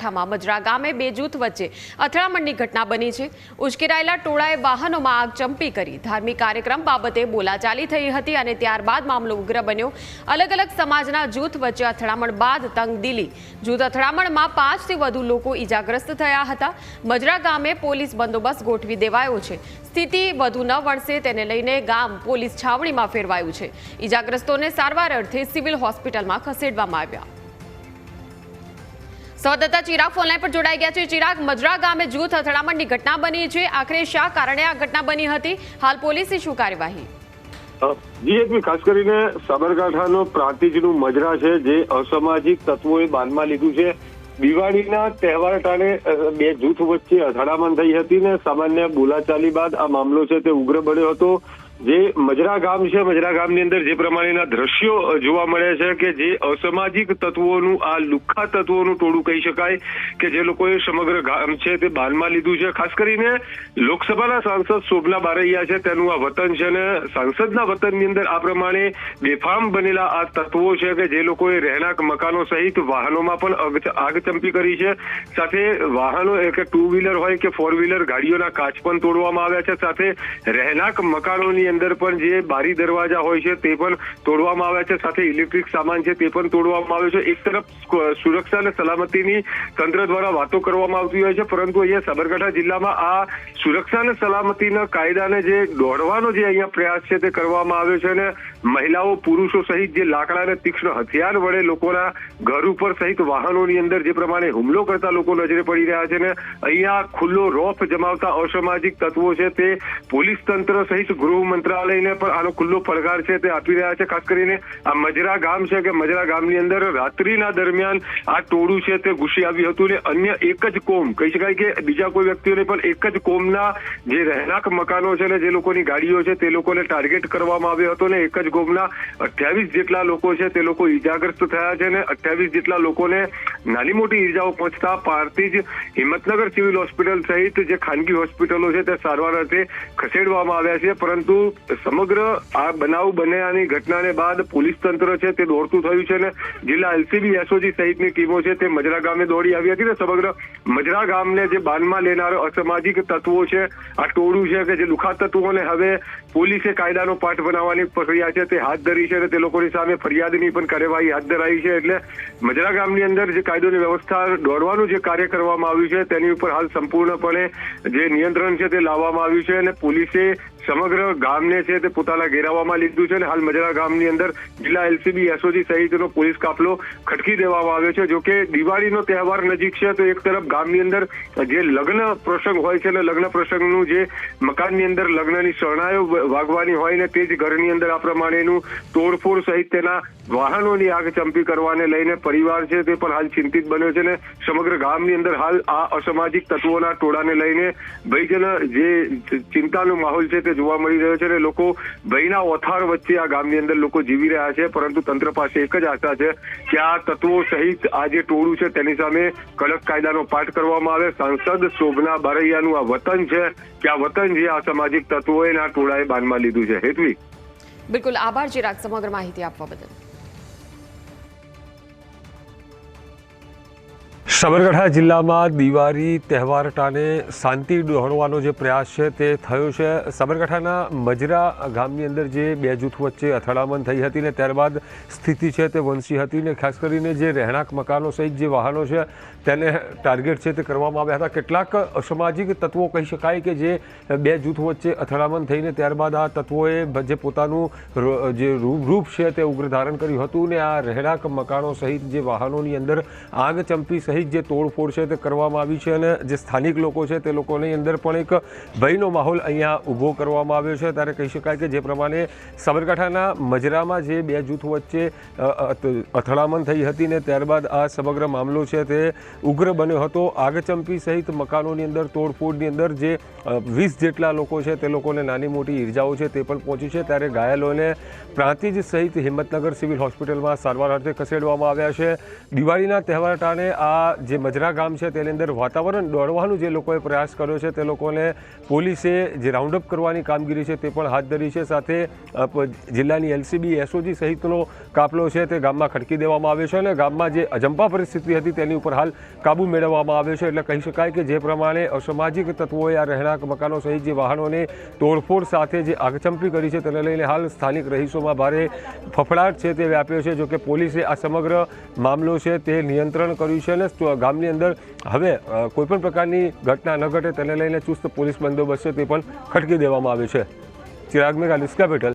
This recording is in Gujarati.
સાબરકાંઠામાં મજરા ગામે બે જૂથ વચ્ચે અથડામણની ઘટના બની છે. ઉશ્કેરાયેલા ટોળાએ વાહનોમાં આગ ચંપી કરી. ધાર્મિક કાર્યક્રમ બાબતે બોલાચાલી થઈ હતી અને ત્યારબાદ મામલો ઉગ્ર બન્યો. અલગ અલગ સમાજના જૂથ વચ્ચે અથડામણ બાદ તંગદિલી જૂથ અથડામણમાં પાંચથી વધુ લોકો ઈજાગ્રસ્ત થયા હતા. મજરા ગામે પોલીસ બંદોબસ્ત ગોઠવી દેવાયો છે. સ્થિતિ વધુ ન વણસે તેને લઈને ગામ પોલીસ છાવણીમાં ફેરવાયું છે. ઈજાગ્રસ્તોને સારવાર અર્થે સિવિલ હોસ્પિટલમાં ખસેડવામાં આવ્યા. સંવાદદાતા ચિરાગ ફોનલાઈન પર જોડાઈ ગયા છે. ચિરાગ, મજરા ગામે જૂથ અથડામણની ઘટના બની છે. આખરે શા કારણે આ ઘટના બની હતી? હાલ પોલીસે શું કાર્યવાહી? ખાસ કરીને સાબરકાંઠાનો પ્રાંતિજનું મજરા છે, જે અસામાજિક તત્વોએ બાંધમાં લીધું છે. દિવાળીના તહેવાર ટાણે બે જૂથ વચ્ચે અથડામણ થઈ હતી ને સામાન્ય બોલાચાલી બાદ આ મામલો છે તે ઉગ્ર બન્યો હતો. જે મજરા ગામ છે, મજરા ગામની અંદર જે પ્રમાણેના દ્રશ્યો જોવા મળે છે કે જે અસામાજિક તત્વોનું, આ લુખ્ખા તત્વોનું ટોળું કહી શકાય કે જે લોકોએ સમગ્ર ગામ છે તે બાનમાં લીધું છે. ખાસ કરીને લોકસભાના સાંસદ શોભના બારૈયા છે, તેનું આ વતન છે ને સાંસદના વતનની અંદર આ પ્રમાણે બેફામ બનેલા આ તત્વો છે કે જે લોકોએ રહેણાંક, મકાનો સહિત વાહનોમાં પણ આગ આગચંપી કરી છે. સાથે વાહનો કે ટુ વ્હીલર હોય કે ફોર વ્હીલર ગાડીઓના કાચ પણ તોડવામાં આવ્યા છે. સાથે રહેણાંક, મકાનોની અંદર પણ જે બારી દરવાજા હોય છે તે પણ તોડવામાં આવ્યા છે. સાથે ઇલેક્ટ્રિક સામાન છે તે પણ તોડવામાં આવ્યો છે. એક તરફ સુરક્ષા અને સલામતીની તંત્ર દ્વારા વાતો કરવામાં આવતી હોય છે. પરંતુ અહીંયા સાબરકાંઠા જિલ્લામાં આ સુરક્ષા અને સલામતીના કાયદાને જે દોડવાનો જે અહીંયા પ્રયાસ છે તે કરવામાં આવ્યો છે અને મહિલાઓ, પુરુષો સહિત જે લાકડા અને તીક્ષ્ણ હથિયાર વડે લોકોના ઘર ઉપર સહિત વાહનોની અંદર જે પ્રમાણે હુમલો કરતા લોકો નજરે પડી રહ્યા છે ને અહીંયા ખુલ્લો રોફ જમાવતા અસામાજિક તત્વો છે તે પોલીસ તંત્ર સહિત ગૃહ મંત્રાલયને પણ આનો ખુલ્લો પડકાર છે તે આપી રહ્યા છે. ખાસ કરીને આ મજરા ગામ છે કે મજરા ગામની અંદર રાત્રિના દરમિયાન આ ટોળું છે તે ઘૂસી આવ્યું હતું ને અન્ય એક જ કોમ, કહી શકાય કે બીજા કોઈ વ્યક્તિઓને પણ એક જ કોમના જે રહેણાંક મકાનો છે ને જે લોકોની ગાડીઓ છે તે લોકોને ટાર્ગેટ કરવામાં આવ્યો હતો ને એક જ કોમના અઠ્યાવીસ જેટલા લોકો છે તે લોકો ઈજાગ્રસ્ત થયા છે ને અઠ્યાવીસ જેટલા લોકોને નાની મોટી ઈજાઓ પહોંચતા પારતીજ હિંમતનગર સિવિલ હોસ્પિટલ સહિત જે ખાનગી હોસ્પિટલો છે તે સારવાર અર્થે ખસેડવામાં આવ્યા છે. પરંતુ સમગ્ર આ બનાવ બન્યાની ઘટનાને બાદ પોલીસ તંત્ર છે તે દોડતું થયું છે અને જિલ્લા એલસીબી એસઓજી સહિતની ટીમો છે તે મજરા ગામે દોડી આવી હતી ને સમગ્ર મજરા ગામને જે બાનમાં લેનાર અસામાજિક તત્વો છે, આ ટોળું છે કે જે લુખા તત્વોને હવે પોલીસે કાયદાનો પાઠ બનાવવાની પ્રક્રિયા છે તે હાથ ધરી છે અને તે લોકોની સામે ફરિયાદની પણ કાર્યવાહી હાથ ધરાઈ છે એટલે મજરા ગામની અંદર જે કાયદોની વ્યવસ્થા દોડવાનું જે કાર્ય કરવામાં આવ્યું છે તેની ઉપર હાલ સંપૂર્ણપણે જે નિયંત્રણ છે તે લાવવામાં આવ્યું છે અને પોલીસે સમગ્ર ગામને છે તે પોતાના ઘેરાવામાં લીધું છે અને હાલ મજરા ગામની અંદર જિલ્લા એલસીબી, એસઓજી સહિતનો પોલીસ કાફલો ખટકી દેવામાં આવ્યો છે. જોકે દિવાળીનો તહેવાર નજીક છે, તો એક તરફ ગામની અંદર જે લગ્ન પ્રસંગ હોય છે ને લગ્ન પ્રસંગનું જે મકાનની અંદર લગ્નની શરણાઈઓ વાગવાની હોય ને તે જ ઘરની અંદર આ પ્રમાણેનું તોડફોડ સહિત તેના વાહનોની આગ ચંપી કરવાને લઈને પરિવાર છે તે પણ હાલ ચિંતિત બન્યો છે ને સમગ્ર ગામની અંદર હાલ આ અસામાજિક તત્વોના ટોળાને લઈને ભયજન જે ચિંતાનો માહોલ છે તે જોવા મળી રહ્યો છે અને લોકો ભયના ઓથાર વચ્ચે આ ગામની અંદર લોકો જીવી રહ્યા છે, પરંતુ તંત્ર પાસે એક જ આશા છે કે આ તત્વો સહિત આ જે ટોળું છે તેની સામે કડક કાયદાનો પાઠ કરવામાં આવે. સાંસદ શોભના બારૈયાનું આ વતન છે કે આ વતન જે આ સામાજિક તત્વોએ આ ટોળાએ બાનમાં લીધું છે. હેતવી. બિલકુલ આભાર ચિરાગ, સમગ્ર માહિતી આપવા બદલ. સાબરકાંઠા જિલ્લામાં દિવાળી તહેવાર ટાણે શાંતિ ડહોળવાનો જે પ્રયાસ છે તે થયો છે. સાબરકાંઠાના મજરા ગામની અંદર જે બે જૂથ વચ્ચે અથડામણ થઈ હતી ને ત્યારબાદ સ્થિતિ છે તે વંશી હતી ને ખાસ કરીને જે રહેણાંક મકાનો સહિત જે વાહનો છે તેને ટાર્ગેટ છે તે કરવામાં આવ્યા હતા. કેટલાક અસામાજિક તત્વો કહી શકાય કે જે બે જૂથ વચ્ચે અથડામણ થઈને ત્યારબાદ આ તત્વોએ જે પોતાનું જે રૂપ છે તે ઉગ્ર ધારણ કર્યું હતું ને આ રહેણાંક મકાનો સહિત જે વાહનોની અંદર આગ ચંપી સહિત જે તોડફોડ છે તે કરવામાં આવી છે અને જે સ્થાનિક લોકો છે તે લોકોની અંદર પણ એક ભયનો માહોલ અહીંયા ઊભો કરવામાં આવ્યો છે. ત્યારે કહી શકાય કે જે પ્રમાણે સાબરકાંઠાના મજરામાં જે બે જૂથ વચ્ચે અથડામણ થઈ હતી ને ત્યારબાદ આ સમગ્ર મામલો છે તે ઉગ્ર બન્યો હતો. આગચંપી સહિત મકાનોની અંદર, તોડફોડની અંદર જે વીસ જેટલા લોકો છે તે લોકોને નાની મોટી ઈર્જાઓ છે તે પણ પહોંચી છે. ત્યારે ઘાયલોને પ્રાંતિજ સહિત હિંમતનગર સિવિલ હોસ્પિટલમાં સારવાર અર્થે ખસેડવામાં આવ્યા છે. દિવાળીના તહેવાર ટાણે આ જે મજરા ગામ છે, તેની અંદર વાતાવરણ દોડવાનું જે લોકોએ પ્રયાસ કર્યો છે, તે લોકોને પોલીસે જે રાઉન્ડ અપ કરવાની કામગીરી છે, તે પણ હાથ ધરી છે. સાથે જિલ્લાની એલસીબી એસઓજી સહિતનો કાફલો છે, તે ગામમાં ખડકી દેવામાં આવ્યો છે અને ગામમાં જે અજંપા પરિસ્થિતિ હતી, તેની ઉપર હાલ કાબુ મેળવવામાં આવ્યો છે. એટલે કહી શકાય કે જે પ્રમાણે અસામાજિક તત્વોએ આ રહેણાંક મકાનો સહિત જે વાહનોને તોડફોડ સાથે જે આગચંપી કરી છે, તેને લઈને હાલ સ્થાનિક રહીશોમાં ભારે ફફડાટ છે, તે વ્યાપ્યો છે. જોકે પોલીસે આ સમગ્ર મામલો છે, તે નિયંત્રણ કર્યું છે અને ગામની અંદર હવે કોઈપણ પ્રકારની ઘટના ન ઘટે તેને લઈને ચુસ્ત પોલીસ બંદોબસ્ત તે પણ ખટકી દેવામાં આવ્યો છે. ચિરાગ મેઘા લિસ્કા પેટલ